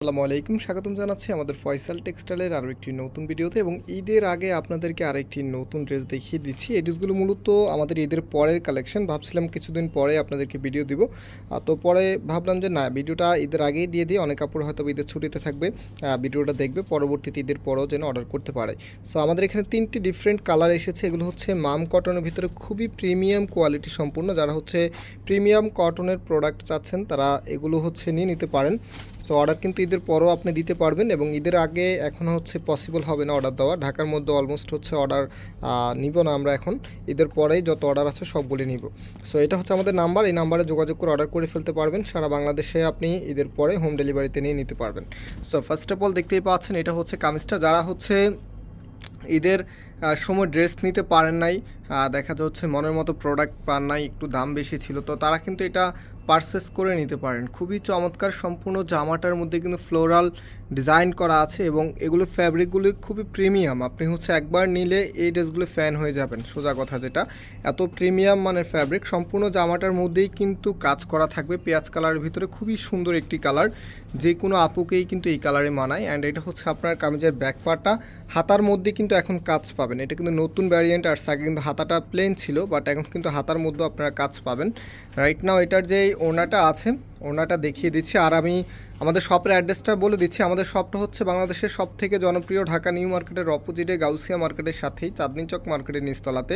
আসসালামু আলাইকুম, স্বাগতম জানাচ্ছি আমাদের ফয়সাল টেক্সটাইলের আরও একটি নতুন ভিডিওতে এবং ঈদের আগে আপনাদেরকে আরেকটি নতুন ড্রেস দেখিয়ে দিচ্ছি। এই ড্রেসগুলো মূলত আমাদের ঈদের পরের কালেকশন। ভাবছিলাম কিছুদিন পরে আপনাদেরকে ভিডিও দিব। তো পরে ভাবলাম যে না, ভিডিওটা ঈদের আগেই দিয়ে দিই। অনেক কাপড় হয়তো ঈদের ছুটিতে থাকবে। ভিডিওটা দেখবে, পরবর্তীতে ঈদের পরেও যেন অর্ডার করতে পারে। সো আমাদের এখানে তিনটি ডিফারেন্ট কালার এসেছে। এগুলো হচ্ছে মাম কটনের ভিতরে খুবই প্রিমিয়াম কোয়ালিটি সম্পূর্ণ। যারা হচ্ছে প্রিমিয়াম কটনের প্রোডাক্ট চাচ্ছেন, তারা এগুলো হচ্ছে নিয়ে নিতে পারেন। সো অর্ডার কিন্তু ঈদের পরও আপনি দিতে পারবেন এবং ঈদের আগে এখনও হচ্ছে পসিবল হবে না অর্ডার দেওয়া। ঢাকার মধ্যে অলমোস্ট হচ্ছে অর্ডার নিব না আমরা এখন। ঈদের পরেই যত অর্ডার আছে সবগুলি নিব। সো এটা হচ্ছে আমাদের নাম্বার এই নাম্বারে যোগাযোগ করে অর্ডার করে ফেলতে পারবেন। সারা বাংলাদেশে আপনি ঈদের পরে হোম ডেলিভারিতে নিয়ে নিতে পারবেন। সো ফার্স্ট অফ অল দেখতেই পাচ্ছেন, এটা হচ্ছে কামিজটা। যারা হচ্ছে ঈদের সময় ড্রেস নিতে পারেন নাই। দেখা যাচ্ছে মনের মতো প্রোডাক্ট পান নাই, একটু দাম বেশি ছিল। তো তারা কিন্তু এটা পারচেস করে নিতে পারেন। খুবই চমৎকার সম্পূর্ণ জামাটার মধ্যে কিন্তু ফ্লোরাল ডিজাইন করা আছে এবং এগুলো ফ্যাব্রিকগুলি খুবই প্রিমিয়াম আপনি হচ্ছে একবার নিলে এই ড্রেসগুলো ফ্যান হয়ে যাবেন, সোজা কথা যেটা। এত প্রিমিয়াম মানের ফ্যাব্রিক সম্পূর্ণ জামাটার মধ্যেই কিন্তু কাজ করা থাকবে। পেঁয়াজ কালারের ভিতরে খুবই সুন্দর একটি কালার যে কোনো আপুকেই কিন্তু এই কালারে মানায়। অ্যান্ড এটা হচ্ছে আপনার কামিজের ব্যাক পার্টটা হাতার মধ্যে কিন্তু এখন কাজ পাবেন। এটা কিন্তু নতুন ভ্যারিয়েন্ট আর আগে কিন্তু হাতাটা প্লেন ছিল বাট এখন কিন্তু হাতার মধ্যেও আপনারা কাজ পাবেন। রাইট নাও এটার যে ওনাটা আছে ওনাটা দেখিয়ে দিচ্ছি। আর আমি আমাদের শপের অ্যাড্রেসটা বলে দিচ্ছি। আমাদের শপটা হচ্ছে বাংলাদেশের সব থেকে জনপ্রিয় ঢাকা নিউ মার্কেটের অপোজিটে গাউসিয়া মার্কেটের সাথেই চাঁদনি চক মার্কেটের নিচতলাতে।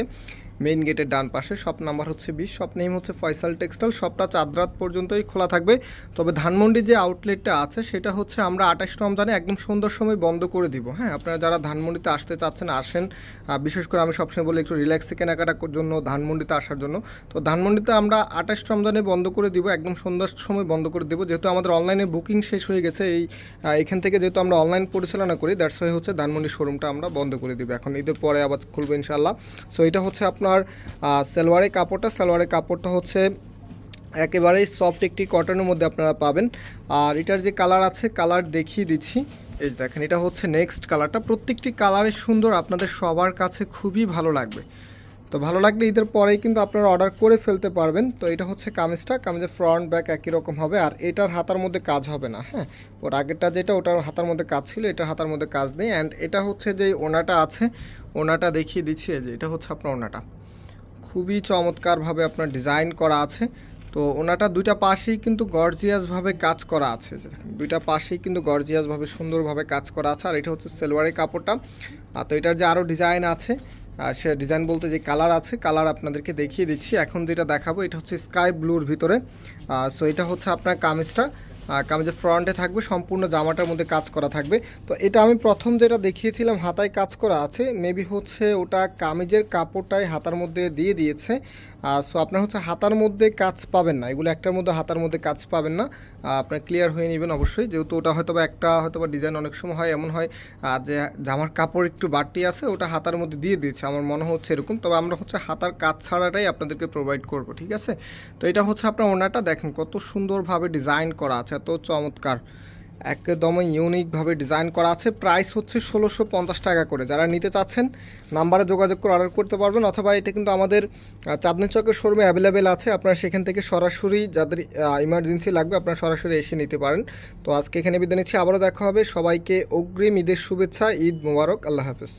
মেইন গেটের ডান পাশে। শপ নাম্বার হচ্ছে বিশ। শপ নেম হচ্ছে ফয়সাল টেক্সটাইল। শপটা চাঁদরাত পর্যন্তই খোলা থাকবে। তবে ধানমন্ডির যে আউটলেটটা আছে, সেটা হচ্ছে আমরা আঠাশ রমজানে একদম সন্ধ্যার সময় বন্ধ করে দিব। হ্যাঁ আপনারা যারা ধানমন্ডিতে আসতে চাচ্ছেন, আসেন। বিশেষ করে আমি সবসময় বলি একটু রিল্যাক্সে কেনাকাটার জন্য, ধানমন্ডিতে আসার জন্য। তো ধানমন্ডিতে আমরা আঠাশ রমজানে বন্ধ করে দিব। একদম সন্ধ্যার সময় বন্ধ করে দেবো। যেহেতু আমাদের অনলাইনে বুকিং শেষ হয়ে গেছে, এই এখান থেকে যেহেতু আমরা অনলাইন পরিচালনা করি দ্যাটস ওয়াই হচ্ছে ধানমন্ডি শোরুমটা আমরা বন্ধ করে দিব। এখন ঈদের পরে আবার খুলবো ইনশাল্লাহ সো এটা হচ্ছে আপনার সালোয়ারের কাপড়টা। সালোয়ারের কাপড়টা হচ্ছে একেবারেই সফট একটি কটনের মধ্যে আপনারা পাবেন। আর এটার যে কালার আছে কালার দেখিয়ে দিচ্ছি। এই দেখেন, এটা হচ্ছে নেক্সট কালারটা প্রত্যেকটি কালারে সুন্দর, আপনাদের সবার কাছে খুবই ভালো লাগবে। তো ভালো লাগলে ঈদের পরেই কিন্তু আপনারা অর্ডার করে ফেলতে পারবেন। তো এটা হচ্ছে কামিজটা। কামিজের ফ্রন্ট ব্যাক একই রকম হবে। আর এটার হাতার মধ্যে কাজ হবে না হ্যাঁ? ওর আগেরটা যেটা, ওটার হাতার মধ্যে কাজ ছিল, এটার হাতার মধ্যে কাজ নেই। অ্যান্ড এটা হচ্ছে যে ওনাটা আছে, ওনাটা দেখিয়ে দিচ্ছি। যে, এটা হচ্ছে আপনার ওনাটা। খুবই চমৎকারভাবে আপনার ডিজাইন করা আছে। তো ওনাটা দুইটা পাশেই কিন্তু গর্জিয়াসভাবে কাজ করা আছে। দুইটা পাশেই কিন্তু গর্জিয়াসভাবে সুন্দরভাবে কাজ করা আছে। আর এটা হচ্ছে সেলোয়ারের কাপড়টা। আর তো এটার যে আরও ডিজাইন আছে সে ডিজাইন বলতে যে কালার আছে কালার আপনাদেরকে দেখিয়ে দিচ্ছি। এখন যেটা দেখাবো, এটা হচ্ছে স্কাই ব্লুর ভিতরে। সো এটা হচ্ছে আপনার কামিজটা। আর কামিজের ফ্রন্টে থাকবে, সম্পূর্ণ জামাটার মধ্যে কাজ করা থাকবে। তো এটা আমি প্রথম যেটা দেখিয়েছিলাম, হাতায় কাজ করা আছে, মেবি হচ্ছে ওটা কামিজের কাপড়টাই হাতার মধ্যে দিয়ে দিয়েছে। সো আপনার হচ্ছে হাতার মধ্যে কাজ পাবেন না, এগুলো একটার মধ্যে হাতার মধ্যে কাজ পাবেন না। আপনার ক্লিয়ার হয়ে নেবেন অবশ্যই, যেহেতু ওটা হয়তো বা একটা হয়তো বা ডিজাইন অনেক সময় হয়, এমন হয় যে জামার কাপড় একটু বাড়তি আছে, ওটা হাতার মধ্যে দিয়ে দিয়েছে, আমার মনে হচ্ছে এরকম। তবে আমরা হচ্ছে হাতার কাজ ছাড়াটাই আপনাদেরকে প্রোভাইড করব, ঠিক আছে? তো এটা হচ্ছে আপনার ওনাটা দেখেন কত সুন্দরভাবে ডিজাইন করা আছে। এত চমৎকার। একদমই ইউনিকভাবে ডিজাইন করা আছে। প্রাইস হচ্ছে ষোলোশো পঞ্চাশ টাকা করে। যারা নিতে চাচ্ছেন, নাম্বারে যোগাযোগ করে অর্ডার করতে পারবেন, অথবা এটা কিন্তু আমাদের চাঁদনি চকের শোরুমে অ্যাভেলেবেল আছে। আপনারা সেখান থেকে সরাসরি যাদের ইমার্জেন্সি লাগবে, আপনারা সরাসরি এসে নিতে পারেন। তো আজকে এখানে বিদায় নিচ্ছি। আবারও দেখা হবে। সবাইকে অগ্রিম ঈদের শুভেচ্ছা, ঈদ মোবারক। আল্লাহ হাফেজ।